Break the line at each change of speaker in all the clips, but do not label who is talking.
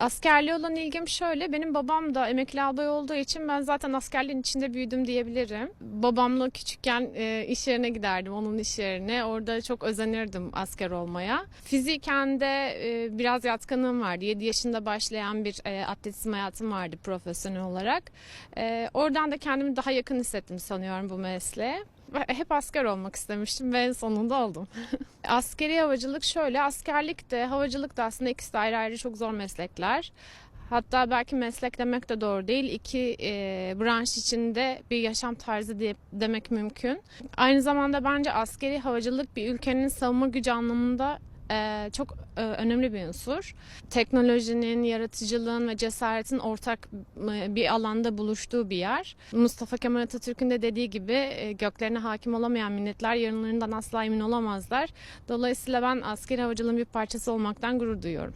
Askerliğe olan ilgim şöyle. Benim babam da emekli albay olduğu için ben zaten askerliğin içinde büyüdüm diyebilirim. Babamla küçükken e, iş yerine giderdim, onun iş yerine. Orada çok özenirdim asker olmaya. Fiziken de e, biraz yatkınlığım vardı. 7 yaşında başlayan bir e, atletizm hayatım vardı profesyonel olarak. E, oradan da kendimi daha yakın hissettim sanıyorum bu mesleğe. Hep asker olmak istemiştim ve sonunda oldum. Askeri havacılık şöyle, askerlik de havacılık da aslında ikisi de ayrı ayrı çok zor meslekler. Hatta belki meslek demek de doğru değil. İki e, branş içinde bir yaşam tarzı diye demek mümkün. Aynı zamanda bence askeri havacılık bir ülkenin savunma gücü anlamında e, çok e, önemli bir unsur. Teknolojinin, yaratıcılığın ve cesaretin ortak e, bir alanda buluştuğu bir yer. Mustafa Kemal Atatürk'ün de dediği gibi e, göklerine hakim olamayan milletler yarınlarından asla emin olamazlar. Dolayısıyla ben askeri havacılığın bir parçası olmaktan gurur duyuyorum.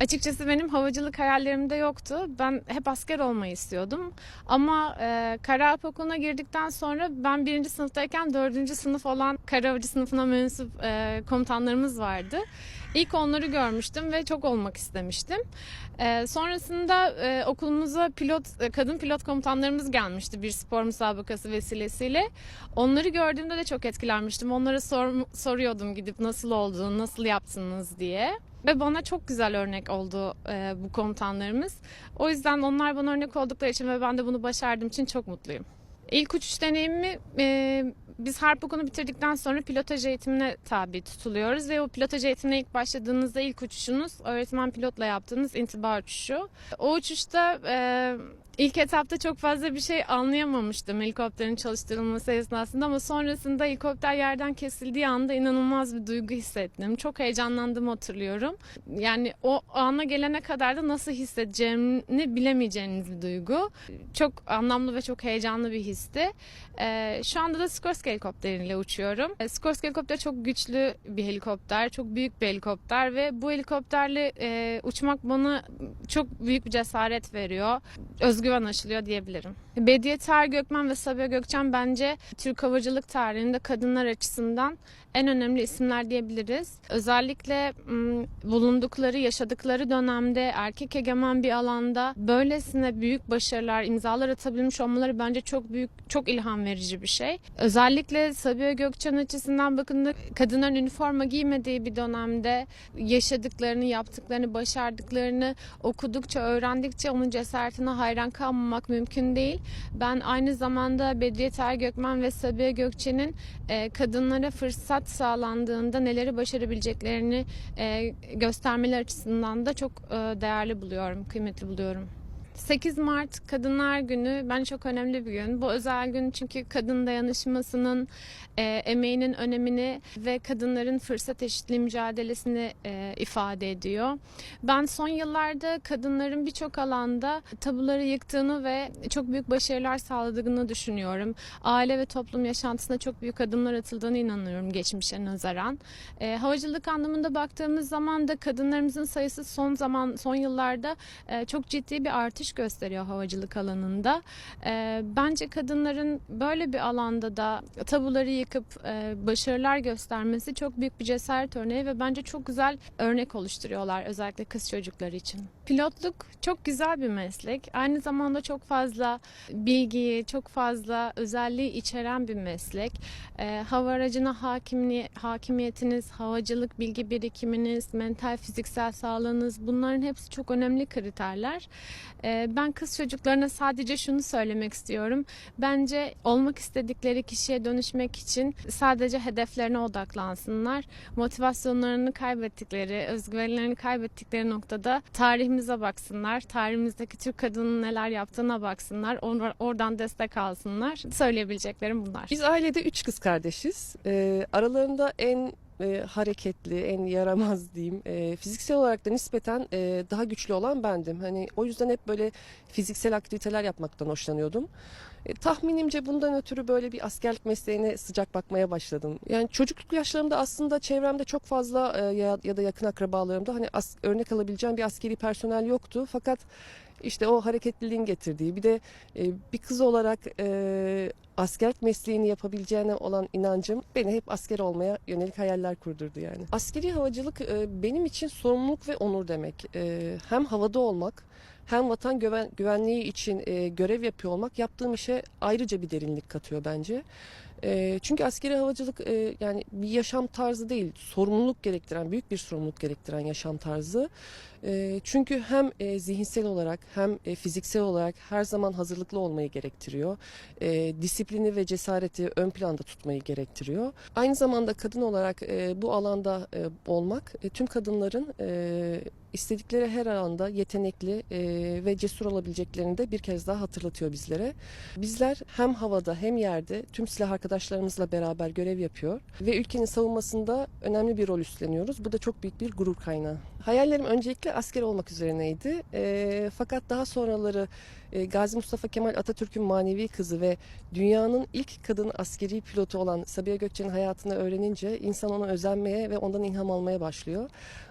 Açıkçası benim havacılık hayallerimde yoktu. Ben hep asker olmayı istiyordum. Ama e, Kara Harp Okulu'na girdikten sonra ben birinci sınıftayken dördüncü sınıf olan Kara Havacı sınıfına mensup e, komutanlarımız vardı. İlk onları görmüştüm ve çok olmak istemiştim. E, sonrasında e, okulumuza pilot e, kadın pilot komutanlarımız gelmişti bir spor müsabakası vesilesiyle. Onları gördüğümde de çok etkilenmiştim. Onlara sor, soruyordum gidip nasıl oldu, nasıl yaptınız diye. Ve bana çok güzel örnek oldu e, bu komutanlarımız. O yüzden onlar bana örnek oldukları için ve ben de bunu başardığım için çok mutluyum. İlk uçuş deneyimi e, biz harp okulunu bitirdikten sonra pilotaj eğitimine tabi tutuluyoruz ve o pilotaj eğitimine ilk başladığınızda ilk uçuşunuz öğretmen pilotla yaptığınız intiba uçuşu. O uçuşta e, ilk etapta çok fazla bir şey anlayamamıştım helikopterin çalıştırılması esnasında ama sonrasında helikopter yerden kesildiği anda inanılmaz bir duygu hissettim. Çok heyecanlandığımı hatırlıyorum. Yani o ana gelene kadar da nasıl hissedeceğini bilemeyeceğiniz bir duygu. Çok anlamlı ve çok heyecanlı bir histi. Ee, şu anda da Skorsky helikopteriyle uçuyorum. Ee, Skorsky helikopter çok güçlü bir helikopter, çok büyük bir helikopter ve bu helikopterle e, uçmak bana çok büyük bir cesaret veriyor. Özgüven aşılıyor diyebilirim. Bediye Ter Gökmen ve Sabiha Gökçen bence Türk havacılık tarihinde kadınlar açısından en önemli isimler diyebiliriz. Özellikle bulundukları, yaşadıkları dönemde erkek egemen bir alanda böylesine büyük başarılar, imzalar atabilmiş olmaları bence çok büyük, çok ilham verici bir şey. Özellikle Sabiha Gökçen açısından bakın kadınların üniforma giymediği bir dönemde yaşadıklarını, yaptıklarını, başardıklarını okudukça, öğrendikçe onun cesaretine hayran kalmamak mümkün değil. Ben aynı zamanda Bedriye Ter Gökmen ve Sabiha Gökçen'in e, kadınlara fırsat sağlandığında neleri başarabileceklerini e, göstermeleri açısından da çok e, değerli buluyorum, kıymetli buluyorum. 8 Mart Kadınlar Günü bence çok önemli bir gün. Bu özel gün çünkü kadın dayanışmasının e, emeğinin önemini ve kadınların fırsat eşitliği mücadelesini e, ifade ediyor. Ben son yıllarda kadınların birçok alanda tabuları yıktığını ve çok büyük başarılar sağladığını düşünüyorum. Aile ve toplum yaşantısında çok büyük adımlar atıldığını inanıyorum geçmişe nazaran. E, havacılık anlamında baktığımız zaman da kadınlarımızın sayısı son zaman son yıllarda e, çok ciddi bir artış gösteriyor havacılık alanında. E, bence kadınların böyle bir alanda da tabuları yıkıp e, başarılar göstermesi çok büyük bir cesaret örneği ve bence çok güzel örnek oluşturuyorlar özellikle kız çocukları için. Pilotluk çok güzel bir meslek. Aynı zamanda çok fazla bilgiyi, çok fazla özelliği içeren bir meslek. E, hava aracına hakimli, hakimiyetiniz, havacılık bilgi birikiminiz, mental fiziksel sağlığınız bunların hepsi çok önemli kriterler. E, ben kız çocuklarına sadece şunu söylemek istiyorum. Bence olmak istedikleri kişiye dönüşmek için sadece hedeflerine odaklansınlar. Motivasyonlarını kaybettikleri, özgüvenlerini kaybettikleri noktada tarihimize baksınlar. Tarihimizdeki Türk kadının neler yaptığına baksınlar. Or- oradan destek alsınlar. Söyleyebileceklerim bunlar.
Biz ailede üç kız kardeşiz. Ee, aralarında en e, hareketli, en yaramaz diyeyim. e, fiziksel olarak da nispeten e, daha güçlü olan bendim. Hani o yüzden hep böyle fiziksel aktiviteler yapmaktan hoşlanıyordum. E, tahminimce bundan ötürü böyle bir askerlik mesleğine sıcak bakmaya başladım. Yani çocukluk yaşlarımda aslında çevremde çok fazla e, ya, ya da yakın akrabalarımda hani as- örnek alabileceğim bir askeri personel yoktu. Fakat İşte o hareketliliğin getirdiği bir de e, bir kız olarak e, askerlik mesleğini yapabileceğine olan inancım beni hep asker olmaya yönelik hayaller kurdurdu yani. Askeri havacılık e, benim için sorumluluk ve onur demek. E, hem havada olmak hem vatan güven, güvenliği için e, görev yapıyor olmak yaptığım işe ayrıca bir derinlik katıyor bence. E, çünkü askeri havacılık e, yani bir yaşam tarzı değil, sorumluluk gerektiren, büyük bir sorumluluk gerektiren yaşam tarzı. E, çünkü hem e, zihinsel olarak hem e, fiziksel olarak her zaman hazırlıklı olmayı gerektiriyor. E, disiplini ve cesareti ön planda tutmayı gerektiriyor. Aynı zamanda kadın olarak e, bu alanda e, olmak e, tüm kadınların e, istedikleri her alanda yetenekli e, ve cesur olabileceklerini de bir kez daha hatırlatıyor bizlere. Bizler hem havada hem yerde tüm silah arkadaşlarımızla beraber görev yapıyor ve ülkenin savunmasında önemli bir rol üstleniyoruz. Bu da çok büyük bir gurur kaynağı. Hayallerim öncelikle asker olmak üzerineydi. E, fakat daha sonraları e, Gazi Mustafa Kemal Atatürk'ün manevi kızı ve dünyanın ilk kadın askeri pilotu olan Sabiha Gökçen'in hayatını öğrenince insan ona özenmeye ve ondan ilham almaya başlıyor.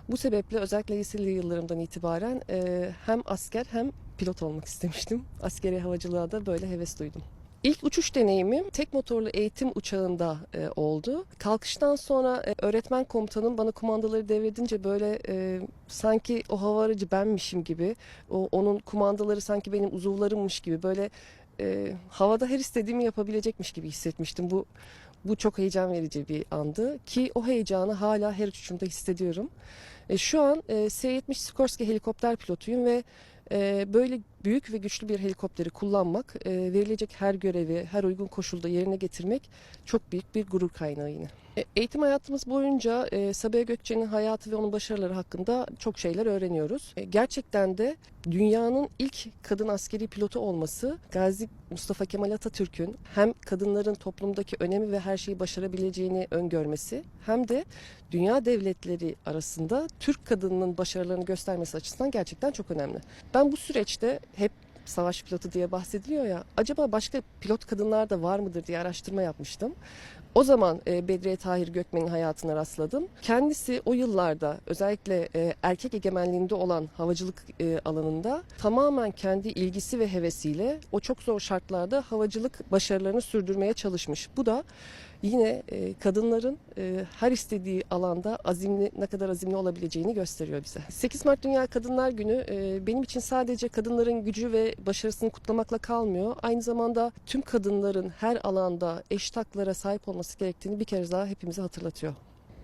Bu sebeple özellikle liseli yıllarımdan itibaren e, hem asker hem pilot olmak istemiştim. Askeri havacılığa da böyle heves duydum. İlk uçuş deneyimim tek motorlu eğitim uçağında e, oldu. Kalkıştan sonra e, öğretmen komutanım bana kumandaları devredince böyle e, sanki o hava aracı benmişim gibi, o onun kumandaları sanki benim uzuvlarımmış gibi böyle e, havada her istediğimi yapabilecekmiş gibi hissetmiştim. Bu bu çok heyecan verici bir andı ki o heyecanı hala her uçuşumda hissediyorum. E, şu an e, S-70 Sikorsky helikopter pilotuyum ve e, böyle büyük ve güçlü bir helikopteri kullanmak, e, verilecek her görevi her uygun koşulda yerine getirmek çok büyük bir gurur kaynağı yine. E, Eğitim hayatımız boyunca e, Sabiha Gökçen'in hayatı ve onun başarıları hakkında çok şeyler öğreniyoruz. E, gerçekten de dünyanın ilk kadın askeri pilotu olması Gazi Mustafa Kemal Atatürk'ün hem kadınların toplumdaki önemi ve her şeyi başarabileceğini öngörmesi hem de dünya devletleri arasında Türk kadınının başarılarını göstermesi açısından gerçekten çok önemli. Ben bu süreçte hep savaş pilotu diye bahsediliyor ya acaba başka pilot kadınlar da var mıdır diye araştırma yapmıştım. O zaman e, Bedriye Tahir Gökmen'in hayatına rastladım. Kendisi o yıllarda özellikle e, erkek egemenliğinde olan havacılık e, alanında tamamen kendi ilgisi ve hevesiyle o çok zor şartlarda havacılık başarılarını sürdürmeye çalışmış. Bu da yine e, kadınların e, her istediği alanda azimli ne kadar azimli olabileceğini gösteriyor bize. 8 Mart Dünya Kadınlar Günü e, benim için sadece kadınların gücü ve başarısını kutlamakla kalmıyor. Aynı zamanda tüm kadınların her alanda eşit haklara sahip olması gerektiğini bir kez daha hepimize hatırlatıyor.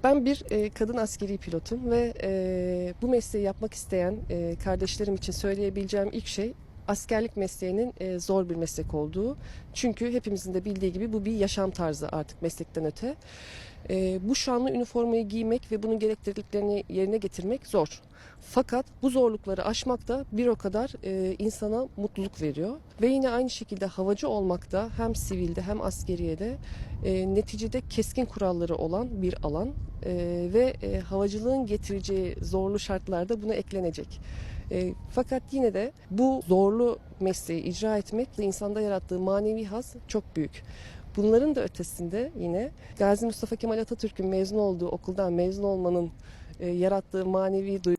Ben bir e, kadın askeri pilotum ve e, bu mesleği yapmak isteyen e, kardeşlerim için söyleyebileceğim ilk şey askerlik mesleğinin e, zor bir meslek olduğu. Çünkü hepimizin de bildiği gibi bu bir yaşam tarzı artık meslekten öte. E, bu şanlı üniformayı giymek ve bunun gerekliliklerini yerine getirmek zor. Fakat bu zorlukları aşmak da bir o kadar e, insana mutluluk veriyor. Ve yine aynı şekilde havacı olmak da hem sivilde hem askeriyede e, neticede keskin kuralları olan bir alan E, ve e, havacılığın getireceği zorlu şartlarda buna eklenecek. E, fakat yine de bu zorlu mesleği icra etmekle insanda yarattığı manevi haz çok büyük. Bunların da ötesinde yine Gazi Mustafa Kemal Atatürk'ün mezun olduğu okuldan mezun olmanın e, yarattığı manevi duygu